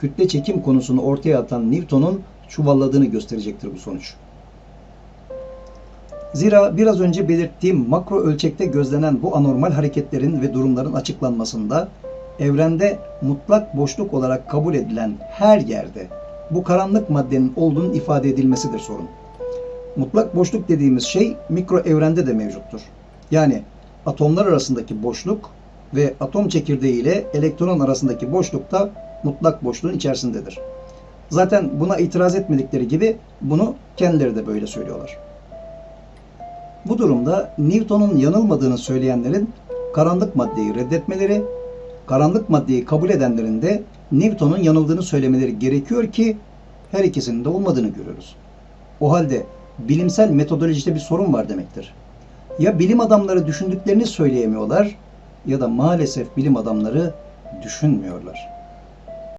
kütle çekim konusunu ortaya atan Newton'un çuvalladığını gösterecektir bu sonuç. Zira biraz önce belirttiğim makro ölçekte gözlenen bu anormal hareketlerin ve durumların açıklanmasında evrende mutlak boşluk olarak kabul edilen her yerde bu karanlık maddenin olduğunun ifade edilmesidir sorun. Mutlak boşluk dediğimiz şey mikro evrende de mevcuttur. Yani atomlar arasındaki boşluk ve atom çekirdeği ile elektron arasındaki boşluk da mutlak boşluğun içerisindedir. Zaten buna itiraz etmedikleri gibi bunu kendileri de böyle söylüyorlar. Bu durumda Newton'un yanılmadığını söyleyenlerin karanlık maddeyi reddetmeleri, karanlık maddeyi kabul edenlerin de Newton'un yanıldığını söylemeleri gerekiyor ki her ikisinin de olmadığını görüyoruz. O halde bilimsel metodolojide bir sorun var demektir. Ya bilim adamları düşündüklerini söyleyemiyorlar ya da maalesef bilim adamları düşünmüyorlar.